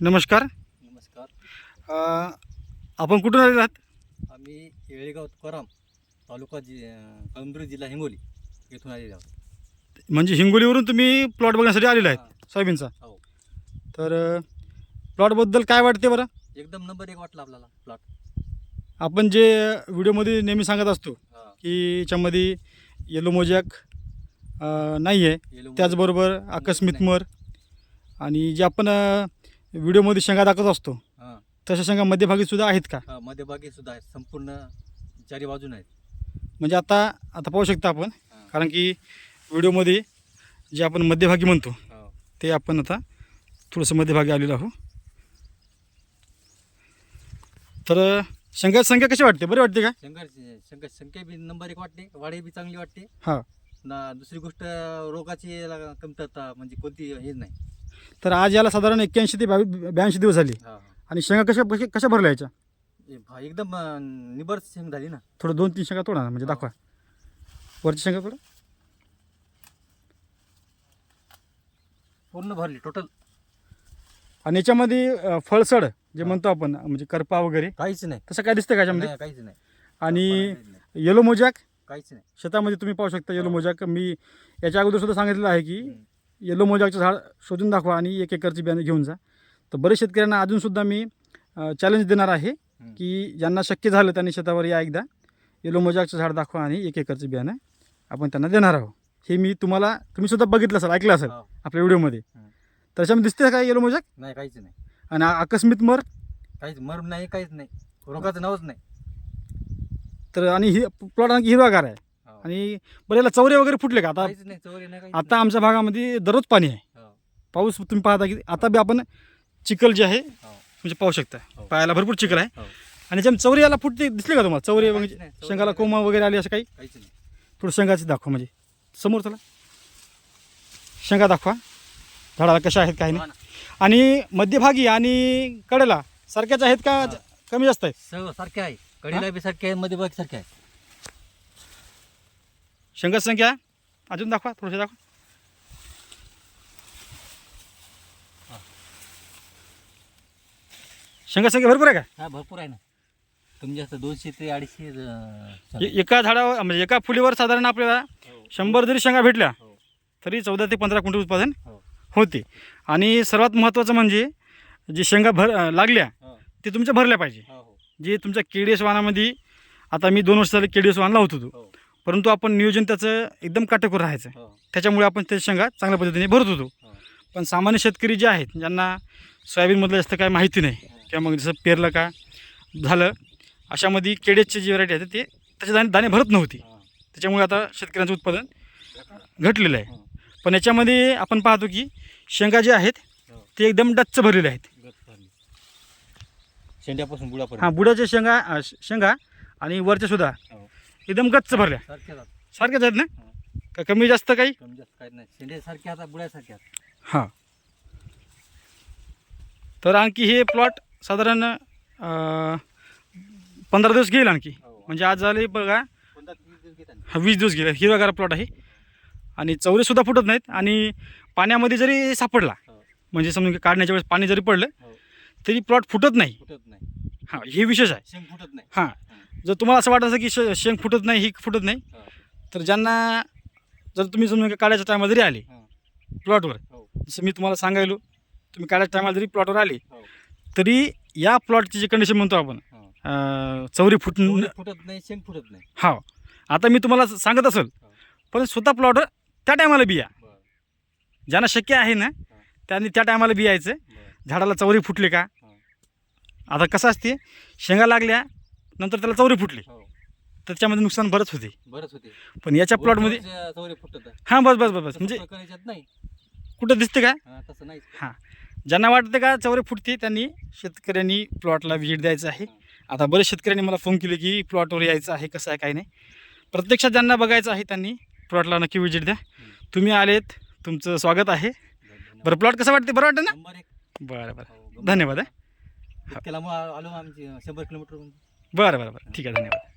नमस्कार. नमस्कार. अ, आपण कुठून आलेला आहात? आम्ही येळेगाव तुकाराम तालुका जि अं, कळमनुरी जिल्हा हिंगोली येथून आलेले आहोत. म्हणजे हिंगोलीवरून तुम्ही प्लॉट बघण्यासाठी आलेले आहेत हां, सोयाबीनचा? हो. तर अ, प्लॉटबद्दल काय वाटते बरं? एकदम नंबर एक वाटला आपल्याला प्लॉट. आपण जे व्हिडिओमध्ये नेहमी सांगत असतो की याच्यामध्ये येलो मोजॅक नाही आहे त्याचबरोबर आकस्मित मर आणि जे आपण अ, व्हिडिओमध्ये शेंगा दाखवत असतो. हां. तशा शेंगा मध्यभागी सुद्धा आहेत का? हां मध्यभागी सुद्धा आहेत. संपूर्ण चारी बाजून आहेत. म्हणजे आता आता पाहू शकता आपण हां, कारण की व्हिडिओमध्ये जे आपण मध्यभागी म्हणतो हो. ते आपण आता थोडंसं मध्यभागी आलेलो आहो तर शेंगा संख्या कशी वाटते? बरी वाटते का? शंकर शंकर संख्या बी नंबर एक वाटते वाढी बी चांगली वाटते. हां. ना दुसरी गोष्ट रोगाची कमतरता म्हणजे कोणती हेच नाही. तर आज याला साधारण एक्क्याऐंशी ते बावीस ब्याऐंशी दिवस झाले. हां आणि शेंगा कशा कशा कशा भरल्या याच्या? भा- एकदम अं, निबर शेंग झाली ना. थोडं दोन तीन शेंगा तोडा ना म्हणजे दाखवा. वरची शेंगा थोडं पूर्ण भरली टोटल आणि याच्यामध्ये अ, फळसड जे म्हणतो आपण म्हणजे करपा वगैरे काहीच नाही. तसं काय दिसतं का याच्यामध्ये? नाही, काहीच नाही. आणि काहीच नाही. येलो मोजॅक काहीच नाही. शेतामध्ये तुम्ही पाहू शकता येलो. मोजॅक मी याच्या अगोदर सुद्धा सांगितलेलं आहे की हम्म. येलो मोजॅकचं झाड शोधून दाखवा आणि एक एकरची बियाणे घेऊन जा तर बरेच शेतकऱ्यांना अजूनसुद्धा मी चॅलेंज देणार आहे. की ज्यांना शक्य झालं त्यांनी शेतावर या एकदा येलो मोजॅकचं झाड दाखवा आणि एक एकरचं बियाणं आपण त्यांना देणार आहोत हे मी तुम्हाला तुम्ही सुद्धा बघितलं असेल ऐकलं असेल हो. आपल्या व्हिडिओमध्ये हम्म. त्याच्यामध्ये दिसते का येलो मोजॅक नाही काहीच नाही आणि आकस्मित मर काहीच मर नाही काहीच नाही रोगाचं नावच नाही तर आणि ही प्लॉट आणखी हिरवागार आहे. आणि बरं याला चौरे वगैरे फुटले का? आता काहीच नाही चोरी नाही काहीच आता आमच्या भागामध्ये दररोज पाणी आहे. नाही. हो, पाऊस तुम्ही पाहता की आता बी आपण चिखल जे आहे हो, म्हणजे पाहू शकता. हो. पायाला भरपूर चिखल आहे. हो. आणि ज्यामुळे चौरी याला फुटते दिसले का तुम्हाला? चौरी काहीच म्हणजे नाही, चौरी शेंगाला. कोमा वगैरे आली असं काही? काहीच नाही. थोडं शेंगाची दाखवा म्हणजे. समोर चला. शेंगा दाखवा. झाडाला कशा आहेत काही हो नाही ना. आणि मध्यभागी आणि कडेला सारख्याच आहेत का. कमी जास्त आहेत? सर्व सारखे आहे. कडीला बी सारखे आहे मध्ये बघ सारखे आहे. शेंगाची संख्या अजून दाखवा थोडंसं दाखवा. शेंगा संख्या भरपूर आहे का? हा भरपूर आहे ना. तुमच्या असं दोनशे ते अडीचशे अं, ए- एका झाडावर म्हणजे एका फुलीवर साधारण आपल्याला हो, शंभर जरी शेंगा भेटल्या हो, तरी चौदा ते पंधरा क्विंटल उत्पादन हो, होते. आणि सर्वात महत्त्वाचं म्हणजे जे शेंगा भर अं, लागल्या हो, ते तुमच्या भरल्या पाहिजे. हो, हो, जे तुमच्या केडीएस वाहनामध्ये आता मी दोन वर्ष झाले केडीएस वाहन लावत होतो. हो, परंतु आपण नियोजन त्याचं एकदम काटेकोर राहायचं. हो, त्याच्यामुळे आपण ते शेंगा चांगल्या पद्धतीने भरत होतो. हो. पण सामान्य शेतकरी जे आहेत ज्यांना सोयाबीनमधलं जास्त काय माहिती नाही किंवा मग जसं पेरलं का झालं अशामध्ये केडेसचे जे व्हरायटी आहे ते त्याचे दाणे दाणे भरत नव्हती. हा, त्याच्यामुळे आता शेतकऱ्यांचं उत्पादन घटलेलं आहे. हो, पण याच्यामध्ये आपण पाहतो की शेंगा जे आहेत हो. ते एकदम डच्च भरलेले आहेत. शेंड्यापासून बुडापर्यंत. हां बुडाच्या शेंगा शेंगा आणि वरच्या सुद्धा हो. एकदम गच्च भरल्या. आहेत. सारख्याच आहेत ना? हो. का कमी जास्त काही? कमी जास्त काही नाही. शेंडे सारखे आता बुड्यासारखे आहेत. हां. तर आणखी हे प्लॉट साधारण अं, पंधरा दिवस घेईल आणखी. हो. म्हणजे आज झाले बघा. वीस दिवस घेतात. हा वीस दिवस गेले हिरवागार प्लॉट आहे. आणि चौरेसुद्धा फुटत नाहीत. आणि पाण्यामध्ये जरी सापडला हो, म्हणजे समजून की काढण्याच्या वेळेस पाणी जरी पडलं हो. तरी प्लॉट फुटत नाही. फुटत नाही. हां हे विशेष आहे. शेंग फुटत नाही. हां. जर तुम्हाला असं वाटत असेल की श शेंग फुटत नाही ही फुटत नाही हो, तर ज्यांना जर तुम्ही समजून की काढायच्या टायमाला जरी आले हो, प्लॉटवर हो, जसं मी तुम्हाला सांगायलो तुम्ही काढायच्या टायमाला जरी प्लॉटवर आले हो, तरी या प्लॉटची जी कंडिशन म्हणतो आपण हो. अं, चौरी फुट फुटत नाही शेंग फुटत नाही. हा आता मी तुम्हाला सांगत असेल पण स्वतः प्लॉटवर त्या टायमाला बिया. बरं. ज्यांना शक्य आहे ना त्यांनी त्या टायमाला बियायचं. बरं. झाडाला चौरी फुटली का? हो. आता कसं असते शेंगा लागल्या नंतर त्याला चौरी फुटली. हो. त्याच्यामध्ये नुकसान बरंच होते. बरंच होते. पण याच्या प्लॉटमध्ये वरच्या फुटत आहे. हां बस बस बस बस. म्हणजे नाही. कुठं दिसते का हा, तसं नाही हां. ज्यांना वाटतं का चौरे फुटते त्यांनी शेतकऱ्यांनी प्लॉटला व्हिजिट द्यायचं आहे. आता बरेच शेतकऱ्यांनी मला फोन केले की प्लॉटवर यायचं आहे कसं आहे काय नाही. प्रत्यक्षात ज्यांना बघायचं आहे त्यांनी प्लॉटला नक्की व्हिजिट द्या. तुम्ही आलेत तुमचं स्वागत आहे. बरं प्लॉट कसं वाटते बरं वाटतं ना? नंबर एक. बरं बरं. हो, धन्यवाद हा. मग आलो आमची शंभर किलोमीटर बरं बरं बरं. ठीक आहे धन्यवाद.